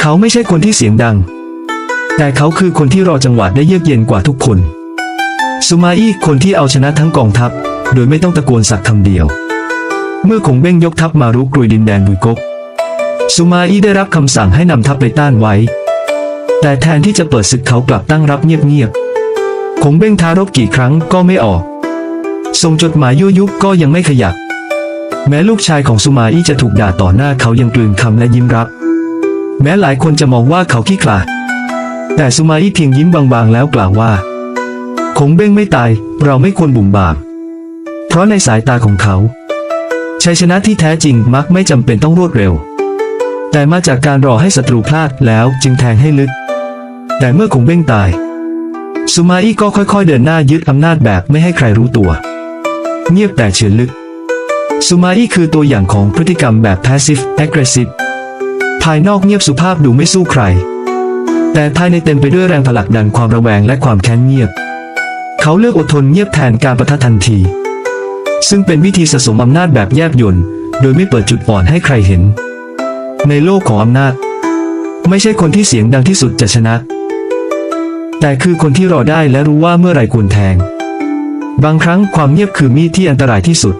เขาไม่ใช่คนที่เสียงดัง แต่เขาคือคนที่รอจังหวะได้เยือกเย็นกว่าทุกคนซูมาอี้คนที่เอาชนะทั้งกองทัพ โดยไม่ต้องตะโกนสักคำเดียว เมื่อคงเบ้งยกทัพมารุกรุยดินแดนบุยกกซูมาอี้ได้รับคำสั่งให้นำทัพไปต้านไว้ แต่แทนที่จะเปิดศึกเขากลับตั้งรับเงียบๆคงเบ้งท้ารบกี่ครั้งก็ไม่ออก ส่งจดหมายยั่วยุก็ยังไม่ขยับ แม้ลูกชายของซูมาอี้จะถูกด่าต่อหน้าเขายังกลืนคำและยิ้มรับ แม้หลายคนจะมองว่าเขาขี้ขลาดแต่ซูมาอี้เพียงยิ้มบางๆ แล้วกล่าวว่า คงเบ้งไม่ตาย เราไม่ควรบุ่มบาม เพราะในสายตาของเขา ชัยชนะที่แท้จริงมักไม่จำเป็นต้องรวดเร็ว แต่มาจากการรอให้ศัตรูพลาดแล้วจึงแทงให้ลึก แต่เมื่อคงเบ้งตายซูมาอี้ก็ค่อยๆ เดินหน้ายึดอำนาจแบบไม่ให้ใครรู้ตัว เงียบแต่เฉือนลึกซูมาอี้คือตัวอย่างของพฤติกรรมแบบ passive aggressive ายนอกเงียบสุภาพดูไม่สู้ใคร แต่ภายในเต็มไปด้วยแรงผลักดันความระแวงและความแค้นเงียบ เขาเลือกอดทนเงียบแทนการประทะทันที ซึ่งเป็นวิธีสะสมอำนาจแบบแยบยลโดยไม่เปิดจุดอ่อนให้ใครเห็น ในโลกของอำนาจ ไม่ใช่คนที่เสียงดังที่สุดจะชนะ แต่คือคนที่รอได้และรู้ว่าเมื่อไรควรแทง บางครั้งความเงียบคือมีดที่อันตรายที่สุด